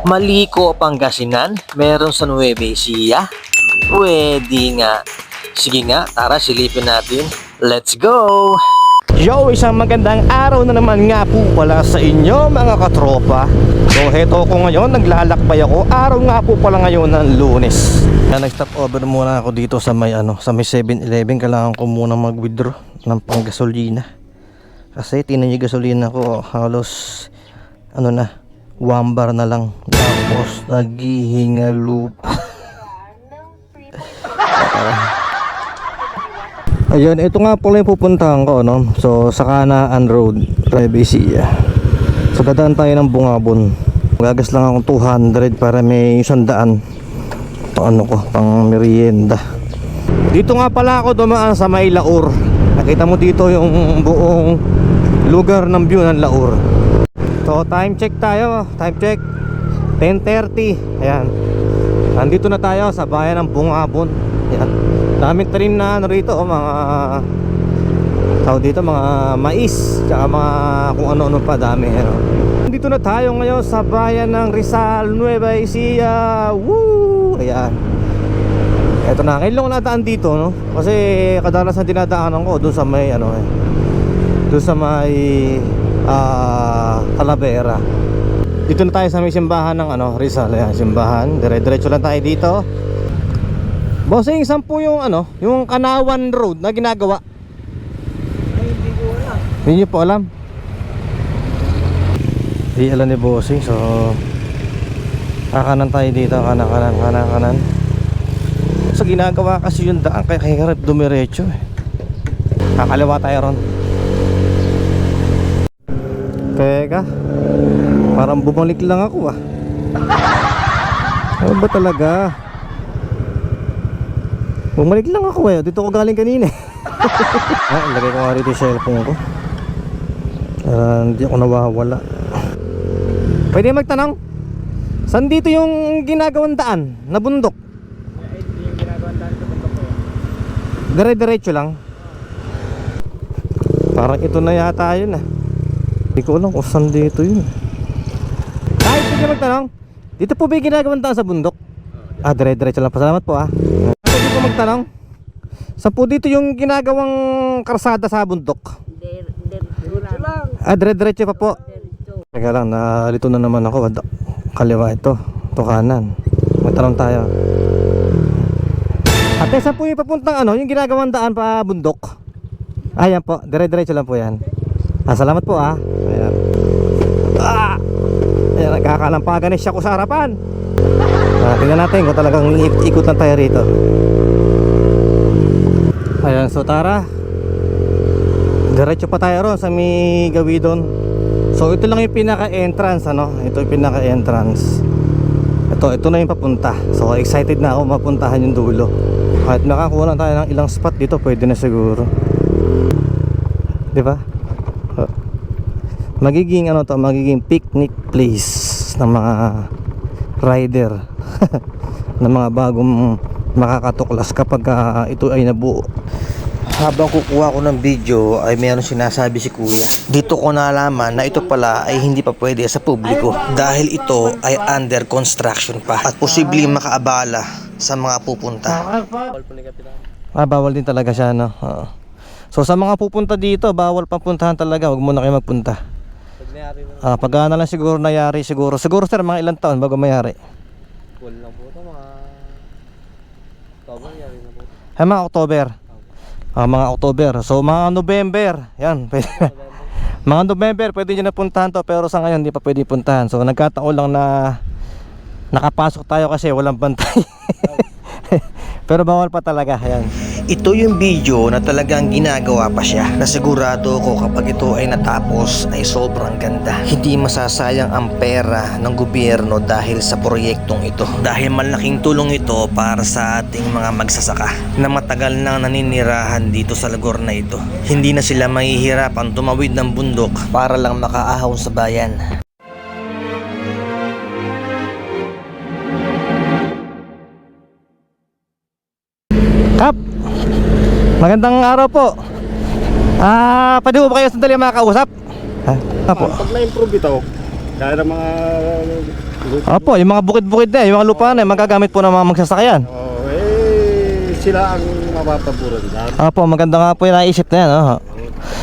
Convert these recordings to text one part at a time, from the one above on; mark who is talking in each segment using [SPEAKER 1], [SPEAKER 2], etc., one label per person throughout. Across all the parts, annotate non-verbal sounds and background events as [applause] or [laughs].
[SPEAKER 1] Maliko, Pangasinan, meron sa Nueva Ecija. Pwede nga. Sige nga, tara silipin natin. Let's go! Yo, isang magandang araw na naman nga po pala sa inyo mga katropa So heto ko ngayon, naglalakbay ako Araw nga po pala ngayon ng lunes Kaya nag-stop over muna ako dito sa may ano Sa may 7-Eleven, kailangan ko muna mag-withdraw ng panggasolina Kasi tinan yung gasolina ko halos Ano na, one bar na lang Tapos naghihingalo pa [laughs] Ayun, ito nga pala yung pupuntahan ko, no? So, sa Kanaan Road, Rebesia. So, dadaan tayo ng Bungabon. Gagas lang akong 200 para may sandaan. Ito ano ko, pang merienda. Dito nga pala ako dumaan sa may Laur. Nakita mo dito yung buong lugar ng view ng Laur. So, time check tayo. Time check. 10.30. Ayan. Nandito na tayo sa bayan ng Bungabon. Ayan. Daming tanim na ano rito, oh, mga tawag dito, mga mais, tsaka mga kung ano-ano pa dami. Ano. Dito na tayo ngayon sa bayan ng Rizal, Nueva Ecija. Woo! Ayan. Eto na, ngayon lang nataan dito, no? Kasi kadalasan dinadaanan ko doon sa may ano eh. Doon sa may ah Talavera. Dito na tayo sa may simbahan ng ano, Rizal, ayan, simbahan. Dire-diretso lang tayo dito. Bossing, saan po yung ano, yung Kanawan Road na ginagawa?
[SPEAKER 2] Hindi ko alam.
[SPEAKER 1] Hindi niyo po alam? Hindi alam ni Bossing, so kakanan tayo dito, kanan, kanan, kanan, kanan. So ginagawa kasi yung daan kaya kahirap dumiretso eh. Kakaliwa tayo ron. Teka, parang bumalik lang ako ah. Ano ba talaga? Bumalik lang ako eh. Dito ko galing kanina. eh. [laughs] ah, ilagay ko nga rito yung cellphone ko. Para hindi ako nawawala. Pwede magtanong? Saan dito yung ginagawang daan? Na bundok? Dire-diretso lang. Parang ito na yata yun ah. Hindi ko alam kung saan dito yun. Kahit pwede magtanong, dito po ba yung ginagawang sa bundok? Ah, dire-diretso lang. Pasalamat po ah. Pwede po magtanong, saan po dito yung ginagawang karsada sa bundok? Ah, dire-diretso pa po. Teka lang, nalito na naman ako. Kaliwa ito. Ito kanan. Magtanong tayo. Ate, saan po yung papuntang ano? Yung ginagawang daan pa bundok? Ayan po, dire-diretso lang po yan. Ah, salamat po ah. Ayan. Ah! Ayan, nagkakalampagan siya ko sa harapan. [laughs] Ah, tingnan natin kung talagang ikot lang tayo rito. Ayan, so tara. Diretso pa tayo ron sa may gawidon. So ito lang yung pinaka-entrance ano. Ito yung pinaka-entrance. Ito, ito na yung papunta. So excited na ako mapuntahan yung dulo. Kahit nakakuha lang tayo ng ilang spot dito, pwede na siguro. 'Di ba? Magiging ano to, magiging picnic place ng mga rider [laughs] ng mga bagong makakatuklas kapag ah, ito ay nabuo. Habang kukuha ko ng video ay mayroon sinasabi si kuya. Dito ko nalaman na ito pala ay hindi pa pwede sa publiko dahil ito ay under construction pa at posibleng makaabala sa mga pupunta. Ah, bawal din talaga siya, no? Oo. So sa mga pupunta dito, bawal pang puntahan talaga. Huwag muna kayo magpunta.
[SPEAKER 2] Pag nayari na,
[SPEAKER 1] Ah, pag na lang siguro nayari siguro. Siguro sir, mga ilang taon bago mayari.
[SPEAKER 2] cool lang po ito. Mga... October, yari na po.
[SPEAKER 1] Ay, mga October. Ah, mga October. So mga November. Yan. [laughs] Pwede. mga November, pwede nyo na puntahan to. Pero sa ngayon, hindi pa pwede puntahan. So nagkataon lang na nakapasok tayo kasi walang bantay. [laughs] pero bawal pa talaga. Yan. Ito yung video na talagang ginagawa pa siya na sigurado ko kapag ito ay natapos ay sobrang ganda. Hindi masasayang ang pera ng gobyerno dahil sa proyektong ito. Dahil malaking tulong ito para sa ating mga magsasaka na matagal nang naninirahan dito sa lugar na ito. Hindi na sila mahihirapan tumawid ng bundok para lang makaahon sa bayan. Kap! Magandang araw po. Ah, pwede po ba kayo sandali makakausap? Ha? Apo.
[SPEAKER 2] Pag na-improve ito,
[SPEAKER 3] Kaya ng mga
[SPEAKER 1] Opo, yung mga bukid-bukid na, yung mga lupa na, magagamit po ng mga magsasakayan.
[SPEAKER 3] Oh, eh, sila ang mapapaboran dyan.
[SPEAKER 1] Opo, maganda nga po yung naisip na yan. Oh.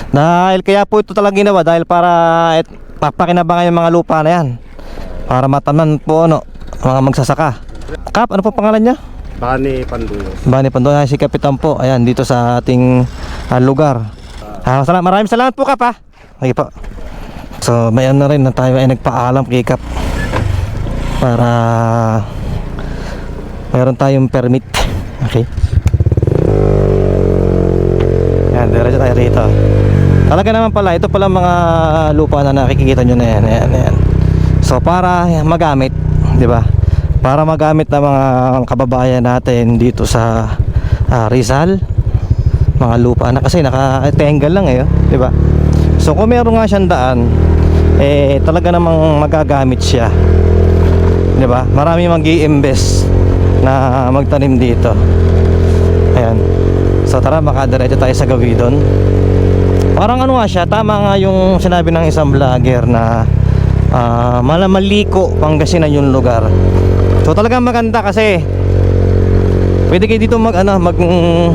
[SPEAKER 1] Dahil kaya po ito talaga ginawa dahil para et, papakinabangan yung mga lupa na yan. Para matanan po ano, mga magsasaka. Kap, ano po pangalan niya?
[SPEAKER 3] Bani Panduyos.
[SPEAKER 1] Bani Pandoy, si Kapitan po. Ayan, dito sa ating ah, lugar. Ah, salamat, maraming salamat po, Kap, ha? Okay po. So, may ano rin na tayo ay nagpaalam kay Kap. Para meron tayong permit. Okay. Yan, diretso tayo rito. Talaga naman pala, ito pala mga lupa na nakikita nyo na yan. Ayan, ayan. So, para magamit, di ba? Para magamit ng mga kababayan natin dito sa ah, Rizal, mga lupa na kasi naka-tengal lang eh, oh, di ba? So, kung meron nga siyang daan, eh, talaga namang magagamit siya. Di ba? Marami mag-i-invest na magtanim dito. Ayan. So tara makadiretso tayo sa Gawidon. Parang ano nga siya, tama nga yung sinabi ng isang vlogger na ah, malamaliko Pangasinan yung lugar. So talagang maganda kasi pwede kayo dito mag ano, mag mm,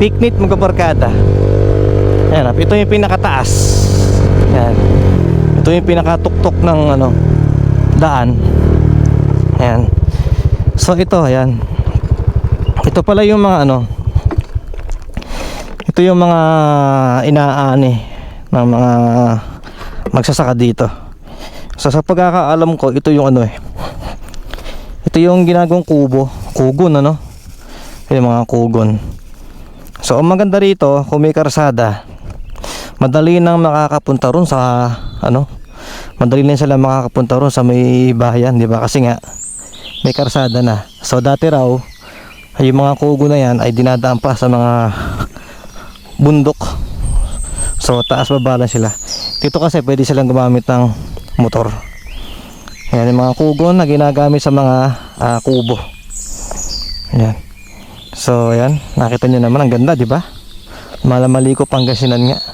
[SPEAKER 1] picnic, magpaparkada. Ayan, ah, ito yung pinakataas. Ayan. Ito yung pinakatuktok ng ano daan. Ayan. So ito, ayan. Ito pala yung mga ano. Ito yung mga inaani ng mga magsasaka dito. So sa pagkakaalam ko, ito yung ano eh. Ito yung ginagawang kubo, kugon ano. Yung mga kugon. So ang maganda rito, kung may karsada, madali nang makakapunta ron sa ano, madali lang sila makakapunta ron sa may bayan, di ba? Kasi nga may karsada na. So dati raw, yung mga kugo na yan ay dinadaan pa sa mga [laughs] bundok. So taas baba sila. Dito kasi pwede silang gumamit ng motor. Yan yung mga kugo na ginagamit sa mga ah, kubo. Yan. So yan, nakita nyo naman ang ganda, di ba? Malamali ko Pangasinan nga.